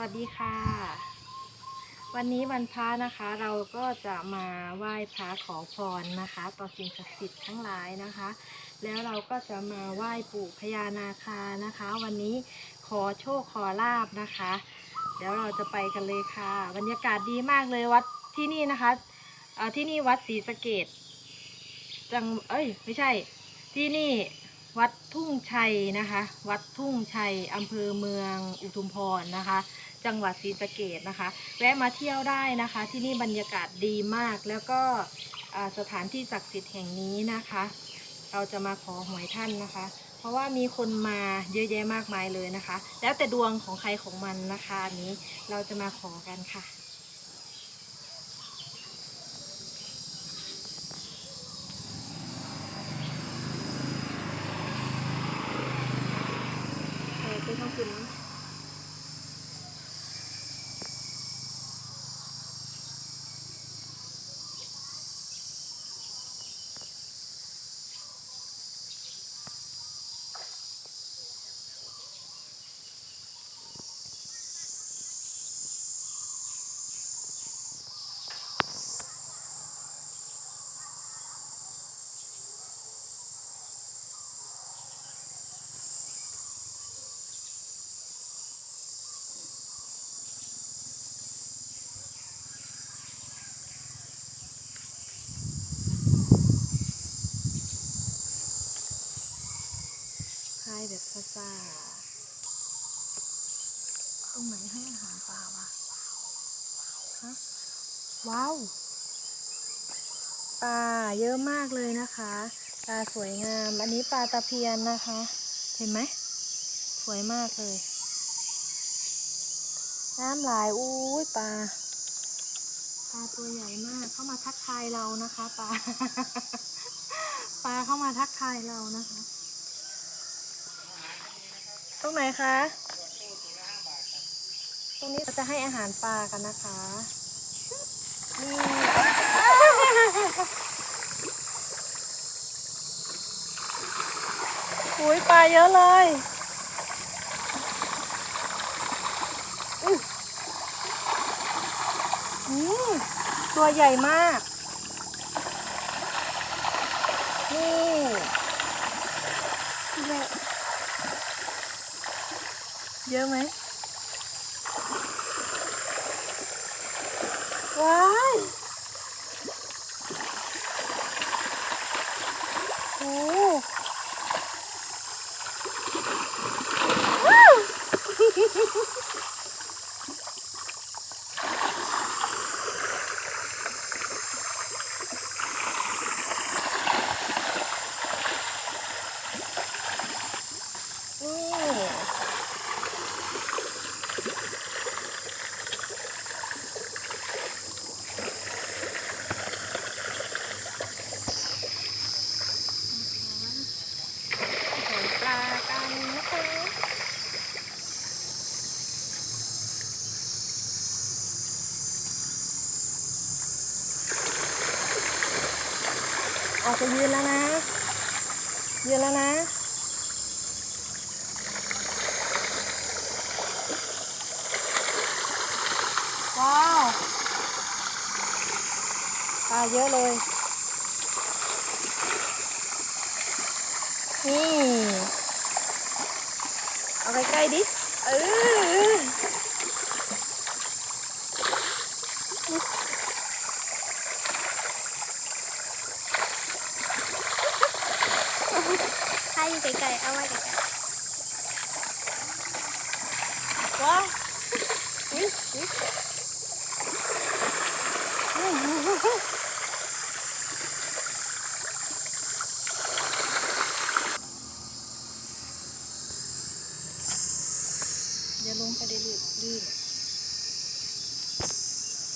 วัสดีค่ะ วันนี้วันพระนะคะ เราก็จะมาไหว้พระขอพรนะคะ ต่อสิ่งศักดิ์สิทธิ์ทั้งหลายนะคะ แล้วเราก็จะมาไหว้ปู่พญานาคานะคะ วันนี้ขอโชคขอลาบนะคะ เดี๋ยวเราจะไปกันเลยค่ะบรรยากาศดีมากเลยวัดที่นี่นะคะเอ่อที่นี่วัดศรีสะเกดจังเอ้ยไม่ใช่ที่นี่วัดทุ่งชัยนะคะ วัดทุ่งชัยอำเภอเมืองอุทุมพรนะคะ จังหวัดศรีสะเกดนะคะ แวะมาเที่ยวได้นะคะ ที่นี่บรรยากาศดีมาก แล้วก็สถานที่ศักดิ์สิทธิ์แห่งนี้นะคะ เราจะมาขอหวยท่านนะคะ เพราะว่ามีคนมาเยอะแยะมากมายเลยนะคะ แล้วแต่ดวงของใครของมันนะคะนี้เราจะมาขอกันค่ะเออเป็นของคุณนะพายแบบซาซาตรงไหนให้อาหารปลาวะฮะว้าวปลาเยอะมากเลยนะคะ ปลาสวยงาม อันนี้ปลาตะเพียนนะคะ เห็นไหม สวยมากเลย น้ำไหลายอู้ยปลา ปลาตัวใหญ่มาก เข้ามาทักทายเรานะคะ ปลา ปลาเข้ามาทักทายเรานะคะ ตรงไหนคะ ตรงนี้เราจะให้อาหารปลากันนะคะนี่อุ้ยปลาเยอะเลยอืออืมตัวใหญ่มาก นี่เยอะ เยอะไหมว้ายโอ้ว้าวนี่หอยปลากันนะคะ อกจะยืนแล้วนะ ยืนแล้วนะ ว้าวปลาเยอะเลย นี่ เอาใกล้ๆดิ เออ ถ้าอยู่ไกลๆเอาไว้ไกลๆว้าวอุ๊ยอุ๊ยอย่าลงไปได้ลื่นลื่น